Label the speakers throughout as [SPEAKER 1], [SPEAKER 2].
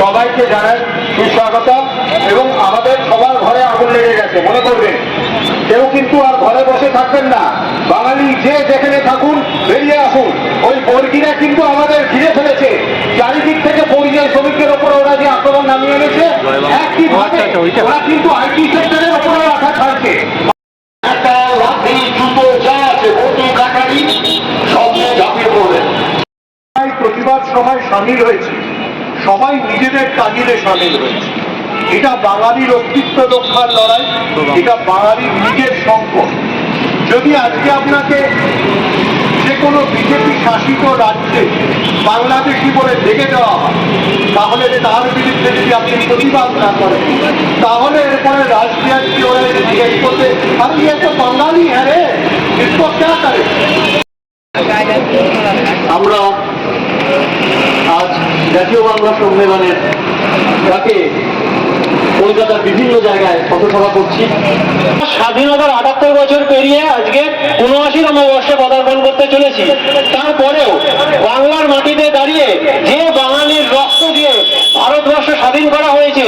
[SPEAKER 1] সবাইকে জানাই সুস্বাগত এবং আমাদের সবার ঘরে আগুন লেগে গেছে মনে করবেন। কেউ কিন্তু আর ঘরে বসে থাকবেন না। বাঙালি যে যেখানে থাকুন বেরিয়ে আসুন। ওই বর্গিরা কিন্তু আমাদের ঘিরে ফেলেছে। চারিদিক থেকে পরিযায়ী শ্রমিকদের ওপরে ওরা যে আক্রমণ নামিয়ে এনেছে একই ভাবে ওরা কিন্তু আইটি সেক্টরের ওপরে আঘাত হানছে। সামিল হয়েছে। সবাই নিজেদের তাগিদে সামিল হয়েছে। এটা বাঙালির অস্তিত্ব রক্ষার লড়াই, এটা বাঙালির নিজের সংকট। যদি আজকে আপনাকে যে কোনো বিজেপি শাসিত রাজ্যে বাংলাদেশি বলে ডেকে দেওয়া হয়, তাহলে তার বিরুদ্ধে যদি আপনি প্রতিবাদ না করেন, তাহলে এরপরে রাশিয়ার কি হয়ে জিজ্ঞেস করতে আপনি একটা বাঙালি হ্যাঁ রে করে?
[SPEAKER 2] আমরা জাতীয় বাংলা সম্মেলনের তাকে কলকাতার বিভিন্ন জায়গায় পথসভা করছি।
[SPEAKER 3] স্বাধীনতার আটাত্তর বছর পেরিয়ে আজকে উনআশিতম বর্ষে পদার্পণ করতে চলেছি তারপরেও বাংলার মাটিতে দাঁড়িয়ে যে বাঙালির রক্ত দিয়ে ভারতবর্ষ স্বাধীন করা হয়েছে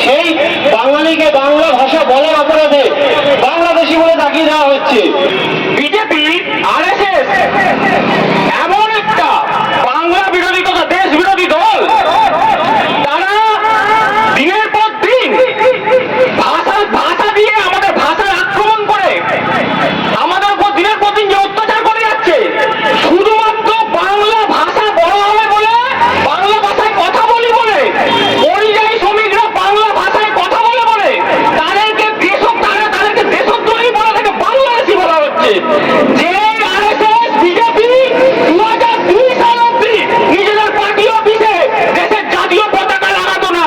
[SPEAKER 3] সেই বাঙালিকে বাংলা ভাষা বলার অপরাধে বাংলাদেশি বলে তাকিয়ে দেওয়া হচ্ছে বিজেপি আরএসএস এমন একটা বাংলা বিরোধী তথা দেশ বিরোধী দল তারা দিনের পর দিন ভাষা ভাষা দিয়ে আমাদের ভাষার আক্রমণ করে আমাদের উপর দিনের পর দিন যে অত্যাচার করে যাচ্ছে শুধুমাত্র বাংলা ভাষা বড় হবে বলে বাংলা ভাষায় কথা বলি বলে পরিযায়ী শ্রমিকরা বাংলা ভাষায় কথা বলে বলে তাদেরকে দেশক তারা তাদেরকে দেশদ্রোহী বলা থেকে বাংলাদেশি বলা হচ্ছে যে আরএসএস বিজেপি দু হাজার দুই সাল অব্দি নিজেদের পার্টি অফিসে দেশের জাতীয় পতাকা লাগাতো না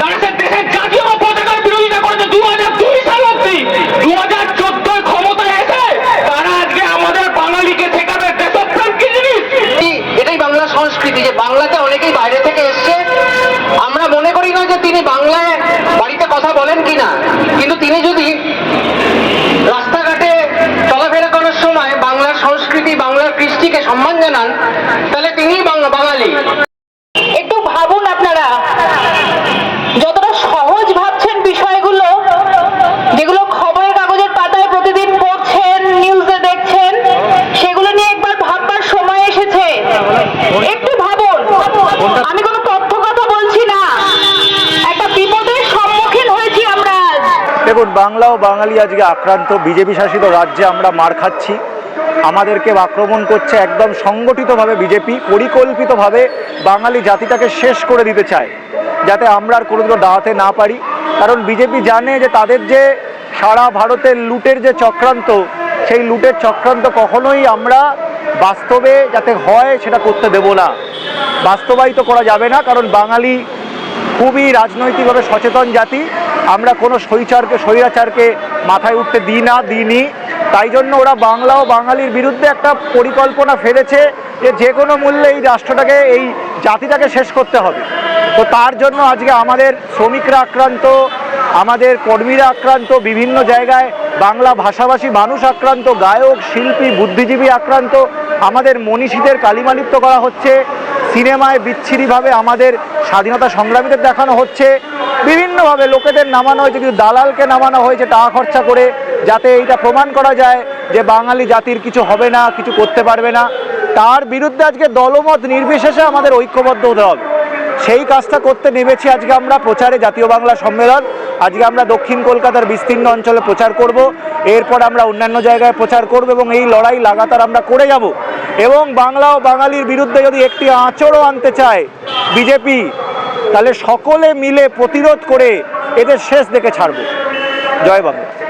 [SPEAKER 3] তারা সে দেশের জাতীয় পতাকার বিরোধিতা করেছে দু হাজার দুই সাল অব্দি দু হাজার চোদ্দোয় ক্ষমতায় এসে তারা আজকে আমাদের বাঙালিকে ঠেকাবে দেশপ্রেম কি জিনিস
[SPEAKER 4] এই- এটাই বাংলা সংস্কৃতি যে বাংলাতে অনেকেই বাইরে থেকে এসছে। আমরা মনে করি না যে তিনি বাংলায় বাড়িতে কথা বলেন কিনা। কিন্তু তিনি যদি
[SPEAKER 5] দেখুন, বাংলা ও বাঙালি আজকে আক্রান্ত। বিজেপি শাসিত রাজ্যে আমরা মার খাচ্ছি। আমাদেরকে আক্রমণ করছে একদম সংগঠিতভাবে বিজেপি, পরিকল্পিতভাবে বাঙালি জাতিটাকে শেষ করে দিতে চায়, যাতে আমরা আর কোনোদিনও দাঁড়াতে না পারি। কারণ বিজেপি জানে যে তাদের যে সারা ভারতের লুটের যে চক্রান্ত, সেই লুটের চক্রান্ত কখনোই আমরা বাস্তবে যাতে হয় সেটা করতে দেব না। বাস্তবায়িত করা যাবে না, কারণ বাঙালি খুবই রাজনৈতিকভাবে সচেতন জাতি। আমরা কোনো স্বৈচারকে স্বৈরাচারকে মাথায় উঠতে দিই না, দিইনি। তাই জন্য ওরা বাংলা ও বাঙালির বিরুদ্ধে একটা পরিকল্পনা ফেলেছে যে যে কোনো মূল্যে এই রাষ্ট্রটাকে, এই জাতিটাকে শেষ করতে হবে। তো তার জন্য আজকে আমাদের শ্রমিকরা আক্রান্ত, আমাদের কর্মীরা আক্রান্ত, বিভিন্ন জায়গায় বাংলা ভাষাভাষী মানুষ আক্রান্ত, গায়ক, শিল্পী, বুদ্ধিজীবী আক্রান্ত, আমাদের মনীষীদের কালিমালিপ্ত করা হচ্ছে। সিনেমায় বিচ্ছিরিভাবে আমাদের স্বাধীনতা সংগ্রামীদের দেখানো হচ্ছে। বিভিন্নভাবে লোকেদের নামানো হয়েছে, কিন্তু দালালকে নামানো হয়েছে টাকা খরচা করে, যাতে এইটা প্রমাণ করা যায় যে বাঙালি জাতির কিছু হবে না, কিছু করতে পারবে না। তার বিরুদ্ধে আজকে দলমত নির্বিশেষে আমাদের ঐক্যবদ্ধ হতে হবে। সেই কাজটা করতে নেমেছি আজকে আমরা প্রচারে জাতীয় বাংলা সম্মেলন। আজকে আমরা দক্ষিণ কলকাতার বিস্তীর্ণ অঞ্চলে প্রচার করব। এরপর আমরা অন্যান্য জায়গায় প্রচার করব এবং এই লড়াই লাগাতার আমরা করে যাব। এবং বাংলা ও বাঙালির বিরুদ্ধে যদি একটি আঁচড়ও আনতে চায় বিজেপি, তাহলে সকলে মিলে প্রতিরোধ করে এদের শেষ দেখে ছাড়ব। জয় বাংলা।